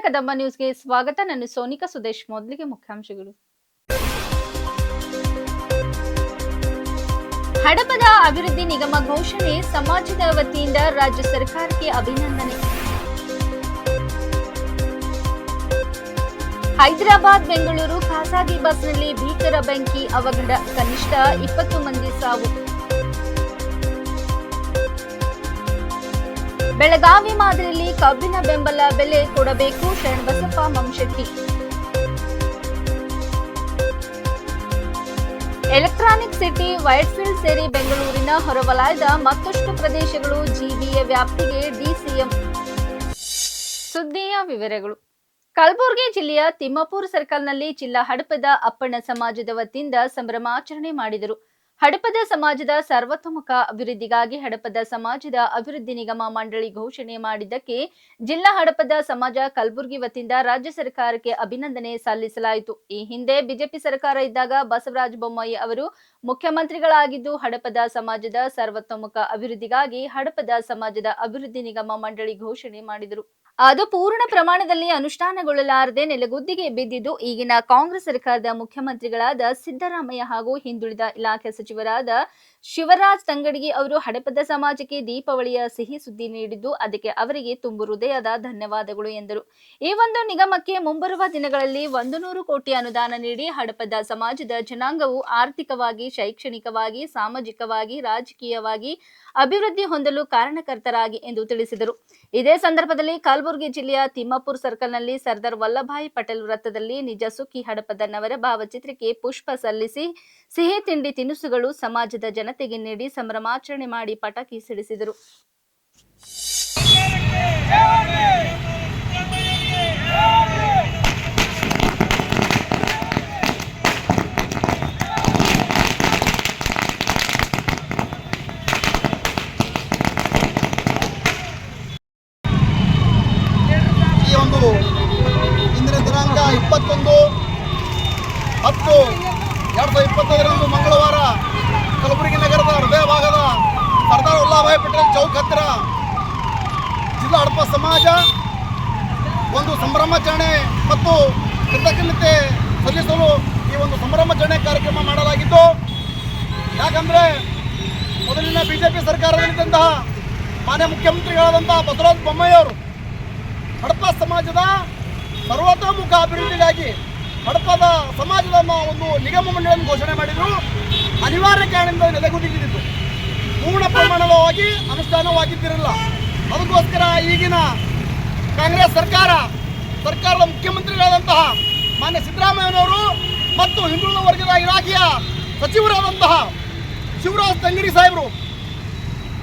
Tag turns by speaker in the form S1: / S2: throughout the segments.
S1: ಕದಂಬ ನ್ಯೂಸ್ಗೆ ಸ್ವಾಗತ. ನಾನು ಸೋನಿಕಾ ಸುದೇಶ್, ಮೊದಲಿಗೆ ಮುಖ್ಯಾಂಶಗಳು. ಹಡಪದ ಅಭಿವೃದ್ಧಿ ನಿಗಮ ಘೋಷಣೆ, ಸಮಾಜದ ವತಿಯಿಂದ ರಾಜ್ಯ ಸರ್ಕಾರಕ್ಕೆ ಅಭಿನಂದನೆ. ಹೈದರಾಬಾದ್, ಬೆಂಗಳೂರು ಖಾಸಗಿ ಬಸ್ನಲ್ಲಿ ಭೀಕರ ಬೆಂಕಿ, ಅವಘಡ. ಕನಿಷ್ಠ ಇಪ್ಪತ್ತು ಮಂದಿ ಸಾವು. ಬೆಳಗಾವಿ ಮಾದರಿಯಲ್ಲಿ ಕಬ್ಬಿನ ಬೆಂಬಲ ಬೆಲೆ ಕೊಡಬೇಕು ಶರಣಬಸಪ್ಪ ಮಂಶೆಟ್ಟಿ ಎಲೆಕ್ಟ್ರಾನಿಕ್ ಸಿಟಿ ವೈಟ್ಫೀಲ್ಡ್ ಸೇರಿ ಬೆಂಗಳೂರಿನ ಹೊರವಲಯದ ಮತ್ತಷ್ಟು ಪ್ರದೇಶಗಳು ಜಿಬಿಎ ವ್ಯಾಪ್ತಿಗೆ ಡಿಸಿಎಂ. ಸುದ್ದಿಯ ವಿವರಗಳು. ಕಲಬುರಗಿ ಜಿಲ್ಲೆಯ ತಿಮ್ಮಪುರ ಸರ್ಕಲ್ನಲ್ಲಿ ಜಿಲ್ಲಾ ಹಡಪದ ಅಪ್ಪಣ್ಣ ಸಮಾಜದ ವತಿಯಿಂದ ಸಂಭ್ರಮಾಚರಣೆ ಮಾಡಿದರು. ಹಡಪದ ಸಮಾಜದ ಸರ್ವತೋಮುಖ ಅಭಿವೃದ್ಧಿಗಾಗಿ ಹಡಪದ ಸಮಾಜದ ಅಭಿವೃದ್ಧಿ ನಿಗಮ ಮಂಡಳಿ ಘೋಷಣೆ ಮಾಡಿದ್ದಕ್ಕೆ ಜಿಲ್ಲಾ ಹಡಪದ ಸಮಾಜ ಕಲಬುರಗಿ ವತಿಯಿಂದ ರಾಜ್ಯ ಸರ್ಕಾರಕ್ಕೆ ಅಭಿನಂದನೆ ಸಲ್ಲಿಸಲಾಯಿತು. ಈ ಹಿಂದೆ ಬಿಜೆಪಿ ಸರ್ಕಾರ ಇದ್ದಾಗ ಬಸವರಾಜ ಬೊಮ್ಮಾಯಿ ಅವರು ಮುಖ್ಯಮಂತ್ರಿಗಳಾಗಿದ್ದು ಹಡಪದ ಸಮಾಜದ ಸರ್ವತೋಮುಖ ಅಭಿವೃದ್ಧಿಗಾಗಿ ಹಡಪದ ಸಮಾಜದ ಅಭಿವೃದ್ಧಿ ನಿಗಮ ಮಂಡಳಿ ಘೋಷಣೆ ಮಾಡಿದರು. ಅದು ಪೂರ್ಣ ಪ್ರಮಾಣದಲ್ಲಿ ಅನುಷ್ಠಾನಗೊಳ್ಳಲಾರದೆ ನೆಲಗುದ್ದಿಗೆ ಬಿದ್ದಿದ್ದು, ಈಗಿನ ಕಾಂಗ್ರೆಸ್ ಸರ್ಕಾರದ ಮುಖ್ಯಮಂತ್ರಿಗಳಾದ ಸಿದ್ದರಾಮಯ್ಯ ಹಾಗೂ ಹಿಂದುಳಿದ ಇಲಾಖೆ ಸಚಿವರಾದ ಶಿವರಾಜ್ ತಂಗಡಗಿ ಅವರು ಹಡಪದ ಸಮಾಜಕ್ಕೆ ದೀಪಾವಳಿಯ ಸಿಹಿ ಸುದ್ದಿ ನೀಡಿದ್ದು ಅದಕ್ಕೆ ಅವರಿಗೆ ತುಂಬು ಹೃದಯದ ಧನ್ಯವಾದಗಳು ಎಂದರು. ಈ ಒಂದು ನಿಗಮಕ್ಕೆ ಮುಂಬರುವ ದಿನಗಳಲ್ಲಿ ಒಂದು ನೂರು ಕೋಟಿ ಅನುದಾನ ನೀಡಿ ಹಡಪದ ಸಮಾಜದ ಜನಾಂಗವು ಆರ್ಥಿಕವಾಗಿ, ಶೈಕ್ಷಣಿಕವಾಗಿ, ಸಾಮಾಜಿಕವಾಗಿ, ರಾಜಕೀಯವಾಗಿ ಅಭಿವೃದ್ಧಿ ಹೊಂದಲು ಕಾರಣಕರ್ತರಾಗಿ ಎಂದು ತಿಳಿಸಿದರು. ಇದೇ ಸಂದರ್ಭದಲ್ಲಿ ಕಲಬುರಗಿ ಜಿಲ್ಲೆಯ ತಿಮ್ಮಾಪುರ್ ಸರ್ಕಲ್ನಲ್ಲಿ ಸರ್ದಾರ್ ವಲ್ಲಭಾಯಿ ಪಟೇಲ್ ವೃತ್ತದಲ್ಲಿ ನಿಜ ಸುಖಿ ಹಡಪದ ನವರ ಭಾವಚಿತ್ರಕ್ಕೆ ಪುಷ್ಪ ಸಲ್ಲಿಸಿ ಸಿಹಿ ತಿಂಡಿ ತಿನಿಸುಗಳು ಸಮಾಜದ ಜನತೆಗೆ ನೀಡಿ ಸಂಭ್ರಮಾಚರಣೆ ಮಾಡಿ ಪಟಾಕಿ ಸಿಡಿಸಿದರು
S2: ಈ ಒಂದು ಇಂದಿನ ದಿನಾಂಕ ಇಪ್ಪತ್ತೊಂದು ಹತ್ತು ಎರಡು ಸಾವಿರದ ಇಪ್ಪತ್ತೈದರಂದು ಮಂಗಳವಾರ ಕಲಬುರಗಿ ನಗರದ ಹೃದಯ ಭಾಗದ ಸರ್ದಾರ್ ವಲ್ಲಭಾಯ್ ಪಟೇಲ್ ಚೌಕ್ ಹತ್ತಿರ ಜಿಲ್ಲಾ ಹಡಪ ಸಮಾಜ ಒಂದು ಸಂಭ್ರಮಾಚರಣೆ ಮತ್ತು ಕೃತಜ್ಞತೆ ಸಲ್ಲಿಸಲು ಈ ಒಂದು ಸಂಭ್ರಮಾಚರಣೆ ಕಾರ್ಯಕ್ರಮ ಮಾಡಲಾಗಿದ್ದು ಯಾಕಂದರೆ ಮೊದಲಿನ ಬಿ ಜೆ ಪಿ ಸರ್ಕಾರದಲ್ಲಿದ್ದಂತಹ ಮಾನ್ಯ ಮುಖ್ಯಮಂತ್ರಿಗಳಾದಂತಹ ಬಸವರಾಜ ಬೊಮ್ಮಯ್ಯವರು ಹಡಪ ಸಮಾಜದ ಸರ್ವತೋಮುಖ ಅಭಿವೃದ್ಧಿಗಾಗಿ ಹಡಪದ ಸಮಾಜದ ಒಂದು ನಿಗಮ ಮಂಡಳಿಯನ್ನು ಘೋಷಣೆ ಮಾಡಿದ್ರು. ಅನಿವಾರ್ಯ ಕಾರಣದಿಂದ ನೆಲೆಗುದಿಗಿದ್ದು ಪೂರ್ಣ ಪ್ರಮಾಣವಾಗಿ ಅನುಷ್ಠಾನವಾಗಿದ್ದಿರಲಿಲ್ಲ ಅದಕ್ಕೋಸ್ಕರ ಈಗಿನ ಕಾಂಗ್ರೆಸ್ ಸರ್ಕಾರ, ಸರ್ಕಾರದ ಮುಖ್ಯಮಂತ್ರಿಗಳಾದಂತಹ ಮಾನ್ಯ ಸಿದ್ದರಾಮಯ್ಯನವರು ಮತ್ತು ಹಿಂದುಳಿದ ವರ್ಗದ ಇಲಾಖೆಯ ಸಚಿವರಾದಂತಹ ಶಿವರಾಜ್ ತಂಗಡಿ ಸಾಹೇಬರು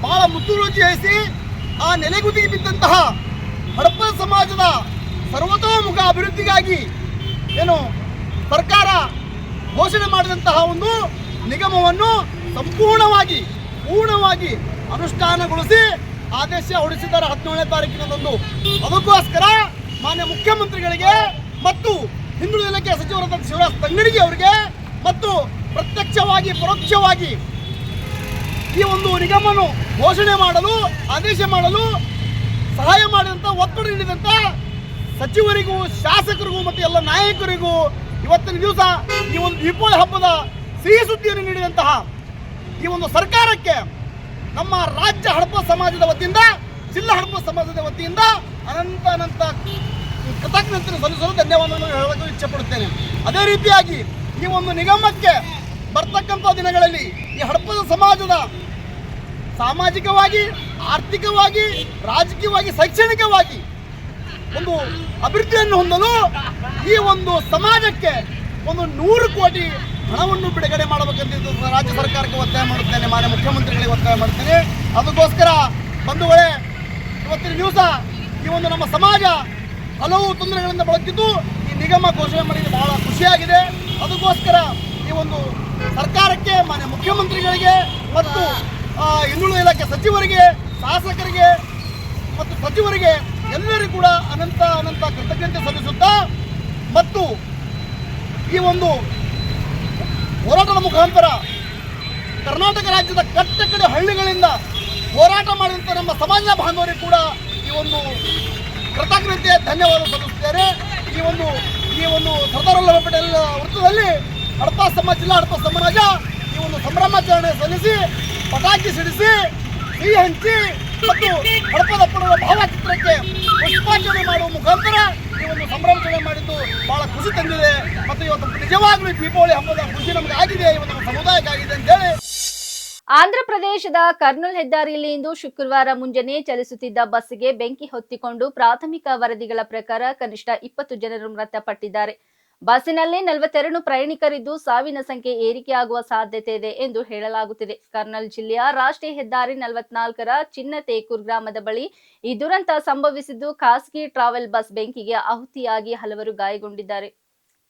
S2: ಬಹಳ ರುಚಿ ವಹಿಸಿ ಆ ನೆಲೆಗುದಿ ಬಿದ್ದಂತಹ ಹಡಪ ಸಮಾಜದ ಸರ್ವತೋಮುಖ ಅಭಿವೃದ್ಧಿಗಾಗಿ ಏನು ಸರ್ಕಾರ ಘೋಷಣೆ ಮಾಡಿದಂತಹ ಒಂದು ನಿಗಮವನ್ನು ಸಂಪೂರ್ಣವಾಗಿ, ಪೂರ್ಣವಾಗಿ ಅನುಷ್ಠಾನಗೊಳಿಸಿ ಆದೇಶ ಹೊರಡಿಸಿದ್ದಾರೆ ಹದಿನೇಳನೇ ತಾರೀಕಿನದೊಂದು. ಅದಕ್ಕೋಸ್ಕರ ಮಾನ್ಯ ಮುಖ್ಯಮಂತ್ರಿಗಳಿಗೆ ಮತ್ತು ಹಿಂದುಳಿದ ಇಲಾಖೆ ಸಚಿವರಾದ ಶಿವರಾಜ್ ತಂಗಡಿಗೆ ಅವರಿಗೆ ಮತ್ತು ಪ್ರತ್ಯಕ್ಷವಾಗಿ, ಪರೋಕ್ಷವಾಗಿ ಈ ಒಂದು ನಿಗಮವನ್ನು ಘೋಷಣೆ ಮಾಡಲು, ಆದೇಶ ಮಾಡಲು ಸಹಾಯ ಮಾಡಿದಂಥ ಒತ್ತಡ ನೀಡಿದಂಥ ಸಚಿವರಿಗೂ, ಶಾಸಕರಿಗೂ ಮತ್ತು ಎಲ್ಲ ನಾಯಕರಿಗೂ ಇವತ್ತಿನ ದಿವಸ ಈ ಒಂದು ದೀಪಾವಳಿ ಹಬ್ಬದ ಸಿಹಿ ಸುದ್ದಿಯನ್ನು ನೀಡಿದಂತಹ ಈ ಒಂದು ಸರ್ಕಾರಕ್ಕೆ ನಮ್ಮ ರಾಜ್ಯ ಹಡಪ ಸಮಾಜದ ವತಿಯಿಂದ, ಜಿಲ್ಲಾ ಹಡಪ ಸಮಾಜದ ವತಿಯಿಂದ ಅನಂತ ಅನಂತ ಕೃತಜ್ಞತೆ ಸಲ್ಲಿಸಲು ಧನ್ಯವಾದಗಳನ್ನು ಹೇಳಲು ಇಚ್ಛೆಪಡುತ್ತೇನೆ. ಅದೇ ರೀತಿಯಾಗಿ ಈ ಒಂದು ನಿಗಮಕ್ಕೆ ಬರ್ತಕ್ಕಂಥ ದಿನಗಳಲ್ಲಿ ಈ ಹಡಪದ ಸಮಾಜದ ಸಾಮಾಜಿಕವಾಗಿ, ಆರ್ಥಿಕವಾಗಿ, ರಾಜಕೀಯವಾಗಿ, ಶೈಕ್ಷಣಿಕವಾಗಿ ಒಂದು ಅಭಿವೃದ್ಧಿಯನ್ನು ಹೊಂದಲು ಈ ಒಂದು ಸಮಾಜಕ್ಕೆ ಒಂದು ನೂರು ಕೋಟಿ ಹಣವನ್ನು ಬಿಡುಗಡೆ ಮಾಡಬೇಕಂತ ರಾಜ್ಯ ಸರ್ಕಾರಕ್ಕೆ ಒತ್ತಾಯ ಮಾಡುತ್ತೇನೆ, ಮಾನ್ಯ ಮುಖ್ಯಮಂತ್ರಿಗಳಿಗೆ ಒತ್ತಾಯ ಮಾಡ್ತೇನೆ ಅದಕ್ಕೋಸ್ಕರ ಬಂಧುಗಳೇ, ಇವತ್ತಿನ ದಿವಸ ಈ ಒಂದು ನಮ್ಮ ಸಮಾಜ ಹಲವು ತೊಂದರೆಗಳಿಂದ ಬಳಕಿದ್ದು ಈ ನಿಗಮ ಘೋಷಣೆ ಮಾಡಿದ್ದು ಬಹಳ ಖುಷಿಯಾಗಿದೆ. ಅದಕ್ಕೋಸ್ಕರ ಈ ಒಂದು ಸರ್ಕಾರಕ್ಕೆ, ಮಾನ್ಯ ಮುಖ್ಯಮಂತ್ರಿಗಳಿಗೆ ಮತ್ತು ಹಿಂದುಳಿದ ಇಲಾಖೆ ಸಚಿವರಿಗೆ, ಶಾಸಕರಿಗೆ ಮತ್ತು ಸಚಿವರಿಗೆ ಎಲ್ಲರಿಗೂ ಕೂಡ ಅನಂತ ಅನಂತ ಕೃತಜ್ಞತೆ ಸಲ್ಲಿಸುತ್ತಾ ಮತ್ತು ಈ ಒಂದು ಹೋರಾಟದ ಮುಖಾಂತರ ಕರ್ನಾಟಕ ರಾಜ್ಯದ ಕಟ್ಟ ಕಡೆ ಹಳ್ಳಿಗಳಿಂದ ಹೋರಾಟ ಮಾಡಿದಂಥ ನಮ್ಮ ಸಮಾಜ ಬಾಂಧವರಿಗೆ ಕೂಡ ಈ ಒಂದು ಕೃತಜ್ಞತೆ, ಧನ್ಯವಾದ ಸಲ್ಲಿಸುತ್ತೇನೆ. ಈ ಒಂದು ಈ ಒಂದು ಸರ್ದಾರ್ ವಲ್ಲಭ ಪಟೇಲ್ ವೃತ್ತದಲ್ಲಿ ಹಡಪ ಸಮಾಜ, ಜಿಲ್ಲಾ ಹಡಪ ಸಮಾಜ ಈ ಒಂದು ಸಂಭ್ರಮಾಚರಣೆ ಸಲ್ಲಿಸಿ ಪಟಾಕಿ ಸಿಡಿಸಿ, ಸಿಹಿ ಹಂಚಿ ಮತ್ತು ಹಡಪದ ಪಡುವ ಭಾವಚಿತ್ರಕ್ಕೆ ಪುಷ್ಪಾರ್ಚನೆ ಮಾಡುವ ಮುಖಾಂತರ ಈ ಒಂದು ಸಂಭ್ರಮಾಚರಣೆ ಮಾಡಿದ್ದು ಬಹಳ ಖುಷಿ ತಂದಿದೆ. ಮತ್ತು ಇವತ್ತು ನಿಜವಾಗ್ಲೂ ದೀಪಾವಳಿ ಹಬ್ಬದ ಖುಷಿ ನಮಗೆ ಆಗಿದೆ. ಇವತ್ತು ನಮ್ಮ ಸಮುದಾಯಕ್ಕೆ ಆಗಿದೆ ಅಂತೇಳಿ
S1: ಆಂಧ್ರ ಪ್ರದೇಶದ ಕರ್ನೂಲ್ ಹೆದ್ದಾರಿಯಲ್ಲಿ ಇಂದು ಶುಕ್ರವಾರ ಮುಂಜಾನೆ ಚಲಿಸುತ್ತಿದ್ದ ಬಸ್ಗೆ ಬೆಂಕಿ ಹೊತ್ತಿಕೊಂಡು ಪ್ರಾಥಮಿಕ ವರದಿಗಳ ಪ್ರಕಾರ ಕನಿಷ್ಠ ಇಪ್ಪತ್ತು ಜನರು ಮೃತಪಟ್ಟಿದ್ದಾರೆ. ಬಸ್ಸಿನಲ್ಲಿ ನಲವತ್ತೆರಡು ಪ್ರಯಾಣಿಕರಿದ್ದು ಸಾವಿನ ಸಂಖ್ಯೆ ಏರಿಕೆಯಾಗುವ ಸಾಧ್ಯತೆ ಇದೆ ಎಂದು ಹೇಳಲಾಗುತ್ತಿದೆ. ಕರ್ನಲ್ ಜಿಲ್ಲೆಯ ರಾಷ್ಟ್ರೀಯ ಹೆದ್ದಾರಿ ನಲವತ್ನಾಲ್ಕರ ಚಿನ್ನತೇಕೂರ್ ಗ್ರಾಮದ ಬಳಿ ಈ ದುರಂತ ಸಂಭವಿಸಿದ್ದು ಖಾಸಗಿ ಟ್ರಾವೆಲ್ ಬಸ್ ಬೆಂಕಿಗೆ ಆಹುತಿಯಾಗಿ ಹಲವರು ಗಾಯಗೊಂಡಿದ್ದಾರೆ.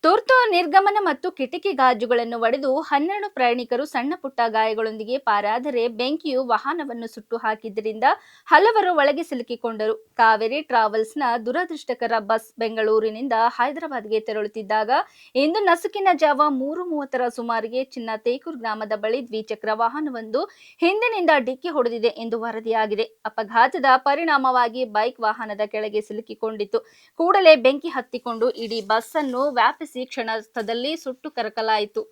S1: ತುರ್ತು ನಿರ್ಗಮನ ಮತ್ತು ಕಿಟಕಿ ಗಾಜುಗಳನ್ನು ಒಡೆದು ಹನ್ನೆರಡು ಪ್ರಯಾಣಿಕರು ಸಣ್ಣ ಪುಟ್ಟ ಗಾಯಗಳೊಂದಿಗೆ ಪಾರಾದರೆ ಬೆಂಕಿಯು ವಾಹನವನ್ನು ಸುಟ್ಟು ಹಾಕಿದ್ದರಿಂದ ಹಲವರು ಒಳಗೆ ಸಿಲುಕಿಕೊಂಡರು. ಕಾವೇರಿ ಟ್ರಾವೆಲ್ಸ್ನ ದುರದೃಷ್ಟಕರ ಬಸ್ ಬೆಂಗಳೂರಿನಿಂದ ಹೈದರಾಬಾದ್ಗೆ ತೆರಳುತ್ತಿದ್ದಾಗ ಇಂದು ನಸುಕಿನ ಜಾವ ಮೂರು ಮೂವತ್ತರ ಸುಮಾರಿಗೆ ಚಿನ್ನ ತೇಕೂರ್ ಗ್ರಾಮದ ಬಳಿ ದ್ವಿಚಕ್ರ ವಾಹನವೊಂದು ಹಿಂದಿನಿಂದ ಡಿಕ್ಕಿ ಹೊಡೆದಿದೆ ಎಂದು ವರದಿಯಾಗಿದೆ. ಅಪಘಾತದ ಪರಿಣಾಮವಾಗಿ ಬೈಕ್ ವಾಹನದ ಕೆಳಗೆ ಸಿಲುಕಿಕೊಂಡಿತ್ತು. ಕೂಡಲೇ ಬೆಂಕಿ ಹತ್ತಿಕೊಂಡು ಇಡೀ ಬಸ್ ಅನ್ನು ವ್ಯಾಪಿಸಿ ಕ್ಷಣಸ್ಥದಲ್ಲಿ ಸುಟ್ಟು ಕರಕಲಾಯಿತು.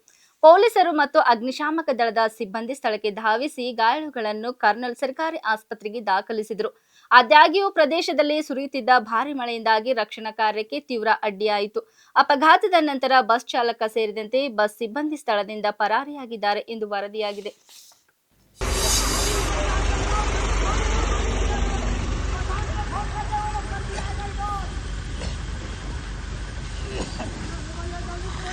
S1: ಪೊಲೀಸರು ಮತ್ತು ಅಗ್ನಿಶಾಮಕ ದಳದ ಸಿಬ್ಬಂದಿ ಸ್ಥಳಕ್ಕೆ ಧಾವಿಸಿ ಗಾಯಾಳುಗಳನ್ನು ಕರ್ನಲ್ ಸರ್ಕಾರಿ ಆಸ್ಪತ್ರೆಗೆ ದಾಖಲಿಸಿದರು. ಆದಾಗ್ಯೂ ಪ್ರದೇಶದಲ್ಲಿ ಸುರಿಯುತ್ತಿದ್ದ ಭಾರಿ ಮಳೆಯಿಂದಾಗಿ ರಕ್ಷಣಾ ಕಾರ್ಯಕ್ಕೆ ತೀವ್ರ ಅಡ್ಡಿಯಾಯಿತು. ಅಪಘಾತದ ನಂತರ ಬಸ್ ಚಾಲಕ ಸೇರಿದಂತೆ ಬಸ್ ಸಿಬ್ಬಂದಿ ಸ್ಥಳದಿಂದ ಪರಾರಿಯಾಗಿದ್ದಾರೆ ಎಂದು ವರದಿಯಾಗಿದೆ.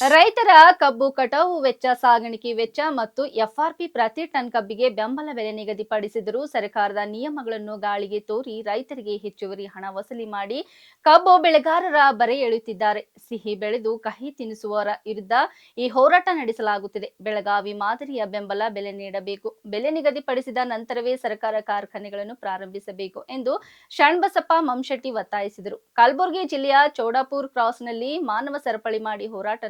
S1: ರೈತರ ಕಬ್ಬು ಕಟಾವು ವೆಚ್ಚ, ಸಾಗಾಣಿಕೆ ವೆಚ್ಚ ಮತ್ತು ಎಫ್ಆರ್ಪಿ ಪ್ರತಿ ಟನ್ ಕಬ್ಬಿಗೆ ಬೆಂಬಲ ಬೆಲೆ ನಿಗದಿಪಡಿಸಿದರೂ ಸರ್ಕಾರದ ನಿಯಮಗಳನ್ನು ಗಾಳಿಗೆ ತೋರಿ ರೈತರಿಗೆ ಹೆಚ್ಚುವರಿ ಹಣ ವಸೂಲಿ ಮಾಡಿ ಕಬ್ಬು ಬೆಳೆಗಾರರ ಬರೆ ಎಳೆಯುತ್ತಿದ್ದಾರೆ. ಸಿಹಿ ಬೆಳೆದು ಕಹಿ ತಿನ್ನಿಸುವವರ ವಿರುದ್ಧ ಈ ಹೋರಾಟ ನಡೆಸಲಾಗುತ್ತಿದೆ. ಬೆಳಗಾವಿ ಮಾದರಿಯ ಬೆಂಬಲ ಬೆಲೆ ನೀಡಬೇಕು. ಬೆಲೆ ನಿಗದಿಪಡಿಸಿದ ನಂತರವೇ ಸರ್ಕಾರ ಕಾರ್ಖಾನೆಗಳನ್ನು ಪ್ರಾರಂಭಿಸಬೇಕು ಎಂದು ಶಣ್ಬಸಪ್ಪ ಮಂಶೆಟ್ಟಿ ಒತ್ತಾಯಿಸಿದರು. ಕಲಬುರಗಿ ಜಿಲ್ಲೆಯ ಚೌಡಾಪುರ್ ಕ್ರಾಸ್ನಲ್ಲಿ ಮಾನವ ಸರಪಳಿ ಮಾಡಿ ಹೋರಾಟ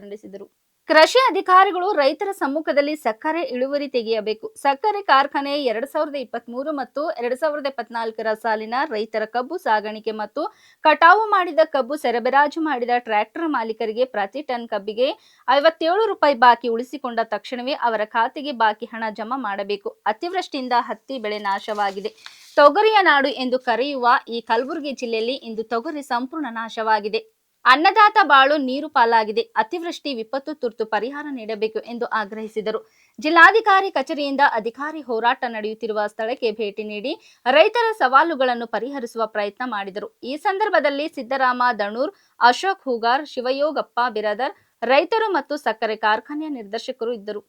S1: ಕೃಷಿ ಅಧಿಕಾರಿಗಳು ರೈತರ ಸಮ್ಮುಖದಲ್ಲಿ ಸಕ್ಕರೆ ಇಳುವರಿ ತೆಗೆಯಬೇಕು. ಸಕ್ಕರೆ ಕಾರ್ಖಾನೆ ಎರಡ್ ಸಾವಿರದ ಇಪ್ಪತ್ತ್ ಮೂರು ಮತ್ತು ಎರಡ್ ಸಾವಿರದ ಇಪ್ಪತ್ನಾಲ್ಕರ ಸಾಲಿನ ರೈತರ ಕಬ್ಬು ಸಾಗಾಣಿಕೆ ಮತ್ತು ಕಟಾವು ಮಾಡಿದ ಕಬ್ಬು ಸರಬರಾಜು ಮಾಡಿದ ಟ್ರ್ಯಾಕ್ಟರ್ ಮಾಲೀಕರಿಗೆ ಪ್ರತಿ ಟನ್ ಕಬ್ಬಿಗೆ ಐವತ್ತೇಳು ರೂಪಾಯಿ ಬಾಕಿ ಉಳಿಸಿಕೊಂಡ ತಕ್ಷಣವೇ ಅವರ ಖಾತೆಗೆ ಬಾಕಿ ಹಣ ಜಮಾ ಮಾಡಬೇಕು. ಅತಿವೃಷ್ಟಿಯಿಂದ ಹತ್ತಿ ಬೆಳೆ ನಾಶವಾಗಿದೆ. ತೊಗರಿಯ ನಾಡು ಎಂದು ಕರೆಯುವ ಈ ಕಲಬುರಗಿ ಜಿಲ್ಲೆಯಲ್ಲಿ ಇಂದು ತೊಗರಿ ಸಂಪೂರ್ಣ ನಾಶವಾಗಿದೆ. ಅನ್ನದಾತ ಬಾಳು ನೀರು ಪಾಲಾಗಿದೆ. ಅತಿವೃಷ್ಟಿ, ವಿಪತ್ತು ತುರ್ತು ಪರಿಹಾರ ನೀಡಬೇಕು ಎಂದು ಆಗ್ರಹಿಸಿದರು. ಜಿಲ್ಲಾಧಿಕಾರಿ ಕಚೇರಿಯಿಂದ ಅಧಿಕಾರಿ ಹೋರಾಟ ನಡೆಯುತ್ತಿರುವ ಸ್ಥಳಕ್ಕೆ ಭೇಟಿ ನೀಡಿ ರೈತರ ಸವಾಲುಗಳನ್ನು ಪರಿಹರಿಸುವ ಪ್ರಯತ್ನ ಮಾಡಿದರು. ಈ ಸಂದರ್ಭದಲ್ಲಿ ಸಿದ್ದರಾಮ ದಣೂರ್ ಅಶೋಕ್ ಹೂಗಾರ್, ಶಿವಯೋಗಪ್ಪ, ಬಿರಾದರ್ ರೈತರು ಮತ್ತು ಸಕ್ಕರೆ ಕಾರ್ಖಾನೆಯ ನಿರ್ದೇಶಕರು ಇದ್ದರು.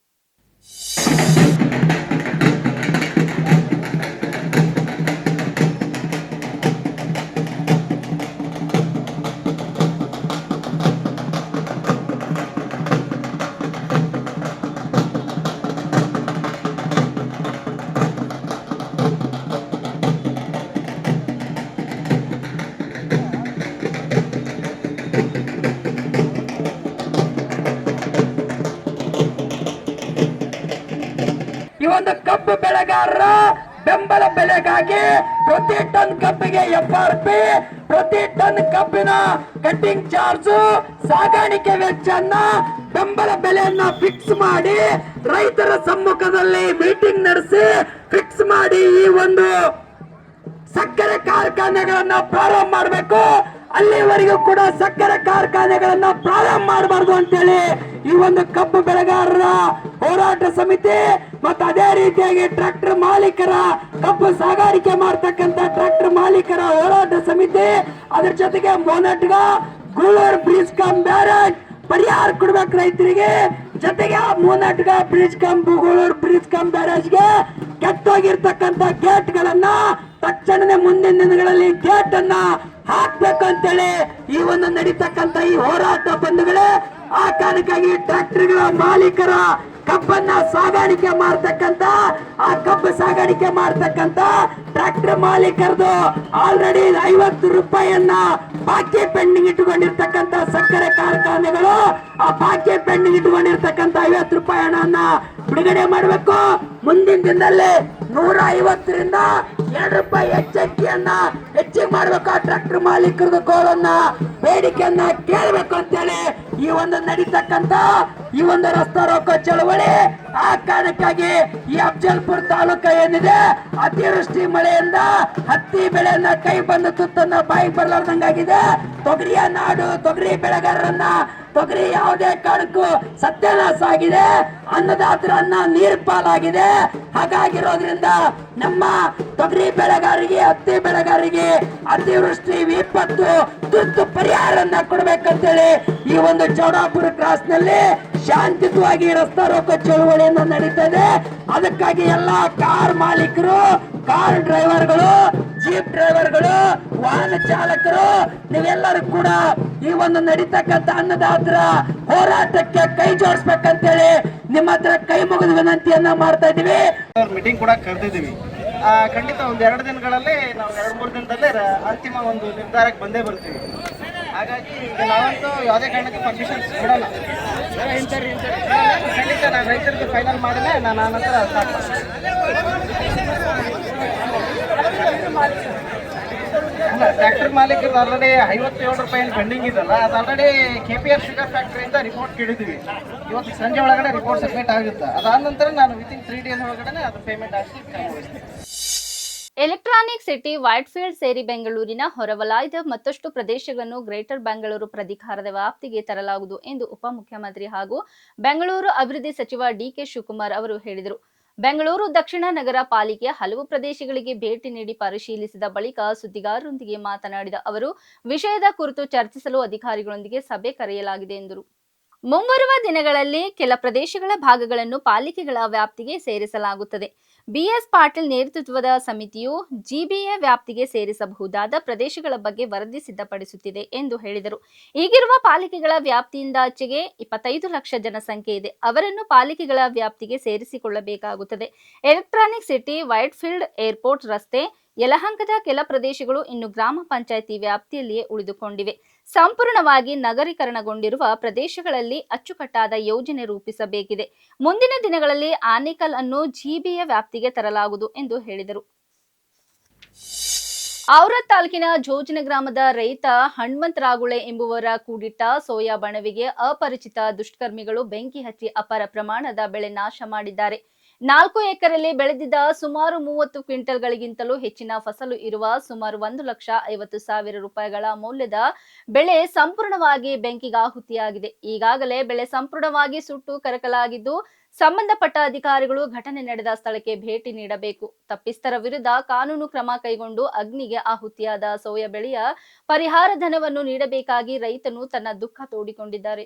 S3: ಕಬ್ಬು ಬೆಳೆಗಾರರ ಬೆಂಬಲ ಬೆಲೆಗಾಗಿ ಪ್ರತಿ ಟನ್ ಕಬ್ಬಿಗೆ ಎಫ್ ಆರ್ ಪಿ ಪ್ರತಿ ಟನ್ ಕಬ್ಬಿನ ಕಟ್ಟಿಂಗ್ ಚಾರ್ಜ್ ಸಾಗಾಣಿಕೆ ವೆಚ್ಚನ್ನ ಬೆಂಬಲ ಬೆಲೆಯನ್ನ ಫಿಕ್ಸ್ ಮಾಡಿ ರೈತರ ಸಮ್ಮುಖದಲ್ಲಿ ಮೀಟಿಂಗ್ ನಡೆಸಿ ಫಿಕ್ಸ್ ಮಾಡಿ ಈ ಒಂದು ಸಕ್ಕರೆ ಕಾರ್ಖಾನೆಗಳನ್ನ ಪ್ರಾರಂಭ ಮಾಡಬೇಕು. ಅಲ್ಲಿವರೆಗೂ ಕೂಡ ಸಕ್ಕರೆ ಕಾರ್ಖಾನೆಗಳನ್ನ ಪ್ರಾರಂಭ ಮಾಡಬಾರ್ದು ಅಂತೇಳಿ ಈ ಒಂದು ಕಬ್ಬು ಬೆಳೆಗಾರರ ಹೋರಾಟ ಸಮಿತಿ ಮತ್ತು ಅದೇ ರೀತಿಯಾಗಿ ಟ್ರ್ಯಾಕ್ಟರ್ ಮಾಲೀಕರ ಕಬ್ಬು ಸಾಗಾಣಿಕೆ ಮಾಡ್ತಕ್ಕಂತ ಟ್ರ್ಯಾಕ್ಟರ್ ಮಾಲೀಕರ ಹೋರಾಟ ಸಮಿತಿ, ಅದ್ರ ಜೊತೆಗೆ ಮೋನಟ್ಗ, ಗೂಳೂರ್ ಬ್ರಿಡ್ಜ್ ಕಮ್ ಬ್ಯಾರೇಜ್ ಪರಿಹಾರ ಕೊಡ್ಬೇಕು ರೈತರಿಗೆ. ಜೊತೆಗೆ ಆ ಮೋನಟ್ಗ bridge cum bridge bridge cum ಬ್ಯಾರೇಜ್ಗೆ ಕೆಟ್ಟೋಗಿರ್ತಕ್ಕಂತ ಗೇಟ್ ಗಳನ್ನ ತಕ್ಷಣನೇ ಮುಂದಿನ ದಿನಗಳಲ್ಲಿ ಗೇಟ್ ಅನ್ನ ಹಾಕ್ಬೇಕು ಅಂತೇಳಿ ಈ ಒಂದು ನಡೀತಕ್ಕಂತ ಈ ಹೋರಾಟ ಬಂಧುಗಳೇ, ಆ ಕಾರಣಕ್ಕಾಗಿ ಟ್ರ್ಯಾಕ್ಟರ್ಗಳ ಮಾಲೀಕರ ಕಬ್ಬನ್ನ ಸಾಗಾಣಿಕೆ ಮಾಡ್ತಕ್ಕಂತ, ಆ ಕಬ್ಬು ಸಾಗಾಣಿಕೆ ಮಾಡ್ತಕ್ಕಂತ ಟ್ರ್ಯಾಕ್ಟರ್ ಮಾಲೀಕರದು ಆಲ್ರೆಡಿ ಐವತ್ತು ರೂಪಾಯಿಯನ್ನ ಬಾಕಿ ಪೆಂಡಿಂಗ್ ಇಟ್ಟುಕೊಂಡಿರ್ತಕ್ಕಂತ ಸಕ್ಕರೆ ಕಾರ್ಖಾನೆಗಳು, ಆ ಬಾಕಿ ಪೆಂಡಿಂಗ್ ಇಟ್ಟುಕೊಂಡಿರ್ತಕ್ಕಂತ ಐವತ್ತು ರೂಪಾಯಿ ಹಣವನ್ನ ಬಿಡುಗಡೆ ಮಾಡಬೇಕು. ಮುಂದಿನ ದಿನದಲ್ಲಿ ನೂರ ಐವತ್ತರಿಂದ ಎರಡು ರೂಪಾಯಿ ಹೆಚ್ಚಕ್ಕಿಯನ್ನ ಹೆಚ್ಚಿಗೆ ಮಾಡ್ಬೇಕು. ಟ್ರ್ಯಾಕ್ಟರ್ ಮಾಲೀಕರದ ಗೋಳನ್ನ ಬೇಡಿಕೆಯನ್ನ ಕೇಳಬೇಕು ಅಂತೇಳಿ ಈ ಒಂದು ನಡೀತಕ್ಕಂತ ಈ ಒಂದು ರಸ್ತಾ ರೋಕೋ ಚಳವಳಿ, ಆ ಕಾರಣಕ್ಕಾಗಿ ಈ ಅಫಜಲ್ಪುರ್ ತಾಲೂಕ ಏನಿದೆ, ಅತಿವೃಷ್ಟಿ ಮಳೆಯಿಂದ ಹತ್ತಿ ಬೆಳೆಯನ್ನ ಕೈ ಬಂದ ತುತ್ತನ್ನ ಬಾಯಿ ಬರ್ಲಾರ್ದಂಗಾಗಿದೆ. ತೊಗರಿಯ ನಾಡು ತೊಗರಿ ಬೆಳೆಗಾರರನ್ನ ತೊಗರಿ ಯಾವುದೇ ಕಾರಣಕ್ಕೂ ಸತ್ಯನಾಶ ಆಗಿದೆ ಅನ್ನದಾತರ ಅನ್ನ ನೀರ್ ಪಾಲಾಗಿದೆ. ಹಾಗಾಗಿರೋದ್ರಿಂದ ನಮ್ಮ ತೊಗರಿ ಬೆಳೆಗಾರಿಗೆ ಹತ್ತಿ ಬೆಳೆಗಾರರಿಗೆ ಅತಿವೃಷ್ಟಿ, ವಿಪತ್ತು, ತುರ್ತು ಪರಿಹಾರನ್ನ ಕೊಡ್ಬೇಕಂತೇಳಿ ಈ ಒಂದು ಚೌಡಾಪುರ ಕ್ರಾಸ್ನಲ್ಲಿ ಶಾಂತಿಯುತವಾಗಿ ರಸ್ತಾ ರೋಗ ಚಳುವಳಿಯನ್ನು ನಡೀತದೆ ಅದಕ್ಕಾಗಿ ಎಲ್ಲಾ ಕಾರ್ ಮಾಲೀಕರು, ಕಾರ್ ಡ್ರೈವರ್ಗಳು ಜೀಪ್ ಡ್ರೈವರ್ಗಳು ವಾಹನ ಚಾಲಕರು, ನೀವೆಲ್ಲರೂ ಕೂಡ ಈ ಒಂದು ನಡೀತಕ್ಕಂಥ ಅನ್ನದಾತರ ಹೋರಾಟಕ್ಕೆ ಕೈ ಜೋಡಿಸ್ಬೇಕಂತೇಳಿ ನಿಮ್ಮ ಹತ್ರ ಕೈ ಮುಗಿದ ವಿನಂತಿಯನ್ನ ಮಾಡ್ತಾ ಇದೀವಿ
S4: ಮೀಟಿಂಗ್ ಕೂಡ ಕರೆದಿದ್ದೀವಿ. ಖಂಡಿತ ಒಂದು ಎರಡು ದಿನಗಳಲ್ಲಿ ನಾವು ಎರಡು ಮೂರು ದಿನದಲ್ಲೇ ಅಂತಿಮ ಒಂದು ನಿರ್ಧಾರಕ್ಕೆ ಬಂದೇ ಬರ್ತೀವಿ. ಹಾಗಾಗಿ ನಾವಂತೂ ಯಾವುದೇ ಕಾರಣಕ್ಕೆ ಪರ್ಮಿಷನ್ ಕೊಡಲ್ಲ. ಖಂಡಿತ ನಾನು ರೈತರಿಗೆ ಫೈನಲ್ ಮಾಡಿದ್ರೆ ನಾನು ಆ ನಂತರ ಅಲ್ಲ ಟ್ರ್ಯಾಕ್ಟರ್ ಮಾಲೀಕರು ಆಲ್ರೆಡಿ ಐವತ್ತೇಳು ರೂಪಾಯಿ ಪೆಂಡಿಂಗ್ ಇದಲ್ಲ, ಅದು already K P F sugar ಫ್ಯಾಕ್ಟ್ರಿಯಿಂದ report ಕೇಳಿದ್ದೀವಿ ಇವತ್ತು ಸಂಜೆ ಒಳಗಡೆ ರಿಪೋರ್ಟ್ ಸಬ್ಮಿಟ್ ಆಗುತ್ತೆ. ಅದಾದ ನಂತರ ನಾನು ವಿತಿನ್ ತ್ರೀ ಡೇಸ್ ಒಳಗಡೆ ಅದು ಪೇಮೆಂಟ್ ಕಳ್ಸ್ಕೊಡ್ತೀನಿ.
S1: ಎಲೆಕ್ಟ್ರಾನಿಕ್ ಸಿಟಿ ವೈಟ್ಫೀಲ್ಡ್ ಸೇರಿ ಬೆಂಗಳೂರಿನ ಹೊರವಲಯದ ಮತ್ತಷ್ಟು ಪ್ರದೇಶಗಳನ್ನು ಗ್ರೇಟರ್ ಬೆಂಗಳೂರು ಪ್ರಾಧಿಕಾರದ ವ್ಯಾಪ್ತಿಗೆ ತರಲಾಗುವುದು ಎಂದು ಉಪಮುಖ್ಯಮಂತ್ರಿ ಹಾಗೂ ಬೆಂಗಳೂರು ಅಭಿವೃದ್ಧಿ ಸಚಿವ ಡಿಕೆ ಶಿವಕುಮಾರ್ ಅವರು ಹೇಳಿದರು. ಬೆಂಗಳೂರು ದಕ್ಷಿಣ ನಗರ ಪಾಲಿಕೆಯ ಹಲವು ಪ್ರದೇಶಗಳಿಗೆ ಭೇಟಿ ನೀಡಿ ಪರಿಶೀಲಿಸಿದ ಬಳಿಕ ಸುದ್ದಿಗಾರರೊಂದಿಗೆ ಮಾತನಾಡಿದ ಅವರು, ವಿಷಯದ ಕುರಿತು ಚರ್ಚಿಸಲು ಅಧಿಕಾರಿಗಳೊಂದಿಗೆ ಸಭೆ ಕರೆಯಲಾಗಿದೆ ಎಂದರು. ಮುಂಬರುವ ದಿನಗಳಲ್ಲಿ ಕೆಲ ಪ್ರದೇಶಗಳ ಭಾಗಗಳನ್ನು ಪಾಲಿಕೆಗಳ ವ್ಯಾಪ್ತಿಗೆ ಸೇರಿಸಲಾಗುತ್ತದೆ. ಬಿಎಸ್ ಪಾಟೀಲ್ ನೇತೃತ್ವದ ಸಮಿತಿಯು ಜಿಬಿಎ ವ್ಯಾಪ್ತಿಗೆ ಸೇರಿಸಬಹುದಾದ ಪ್ರದೇಶಗಳ ಬಗ್ಗೆ ವರದಿ ಸಿದ್ಧಪಡಿಸುತ್ತಿದೆ ಎಂದು ಹೇಳಿದರು. ಈಗಿರುವ ಪಾಲಿಕೆಗಳ ವ್ಯಾಪ್ತಿಯಿಂದಾಚೆಗೆ ಇಪ್ಪತ್ತೈದು ಲಕ್ಷ ಜನಸಂಖ್ಯೆ ಇದೆ. ಅವರನ್ನು ಪಾಲಿಕೆಗಳ ವ್ಯಾಪ್ತಿಗೆ ಸೇರಿಸಿಕೊಳ್ಳಬೇಕಾಗುತ್ತದೆ. ಎಲೆಕ್ಟ್ರಾನಿಕ್ ಸಿಟಿ, ವೈಟ್ಫೀಲ್ಡ್ ಏರ್ಪೋರ್ಟ್ ರಸ್ತೆ, ಯಲಹಂಕದ ಕೆಲ ಪ್ರದೇಶಗಳು ಇನ್ನು ಗ್ರಾಮ ಪಂಚಾಯಿತಿ ವ್ಯಾಪ್ತಿಯಲ್ಲಿಯೇ ಉಳಿದುಕೊಂಡಿವೆ. ಸಂಪೂರ್ಣವಾಗಿ ನಗರೀಕರಣಗೊಂಡಿರುವ ಪ್ರದೇಶಗಳಲ್ಲಿ ಅಚ್ಚುಕಟ್ಟಾದ ಯೋಜನೆ ರೂಪಿಸಬೇಕಿದೆ. ಮುಂದಿನ ದಿನಗಳಲ್ಲಿ ಆನೇಕಲ್ ಅನ್ನು ಜಿಬಿಯ ವ್ಯಾಪ್ತಿಗೆ ತರಲಾಗುವುದು ಎಂದು ಹೇಳಿದರು. ಔರತ್ ತಾಲೂಕಿನ ಜೋಜನ ಗ್ರಾಮದ ರೈತ ಹನುಮಂತರಾಗುಳೆ ಎಂಬುವರ ಕೂಡಿಟ್ಟ ಸೋಯಾ ಬಣವಿಗೆ ಅಪರಿಚಿತ ದುಷ್ಕರ್ಮಿಗಳು ಬೆಂಕಿ ಹಚ್ಚಿ ಅಪಾರ ಪ್ರಮಾಣದ ಬೆಳೆ ನಾಶ ಮಾಡಿದ್ದಾರೆ. ನಾಲ್ಕು ಎಕರೆಯಲ್ಲಿ ಬೆಳೆದಿದ್ದ ಸುಮಾರು ಮೂವತ್ತು ಕ್ವಿಂಟಲ್ಗಳಿಗಿಂತಲೂ ಹೆಚ್ಚಿನ ಫಸಲು ಇರುವ ಸುಮಾರು ಒಂದು ಲಕ್ಷ ಐವತ್ತು ಸಾವಿರ ರೂಪಾಯಿಗಳ ಮೌಲ್ಯದ ಬೆಳೆ ಸಂಪೂರ್ಣವಾಗಿ ಬೆಂಕಿಗಾಹುತಿಯಾಗಿದೆ ಈಗಾಗಲೇ ಬೆಳೆ ಸಂಪೂರ್ಣವಾಗಿ ಸುಟ್ಟು ಕರಕಲಾಗಿದ್ದು, ಸಂಬಂಧಪಟ್ಟ ಅಧಿಕಾರಿಗಳು ಘಟನೆ ನಡೆದ ಸ್ಥಳಕ್ಕೆ ಭೇಟಿ ನೀಡಬೇಕು. ತಪ್ಪಿಸ್ತರ ವಿರುದ್ಧ ಕಾನೂನು ಕ್ರಮ ಕೈಗೊಂಡು ಅಗ್ನಿಗೆ ಆಹುತಿಯಾದ ಸೋಯ ಬೆಳೆಯ ಪರಿಹಾರ ಧನವನ್ನು ನೀಡಬೇಕಾಗಿ ರೈತನು ತನ್ನ ದುಃಖ ತೋಡಿಕೊಂಡಿದ್ದಾರೆ.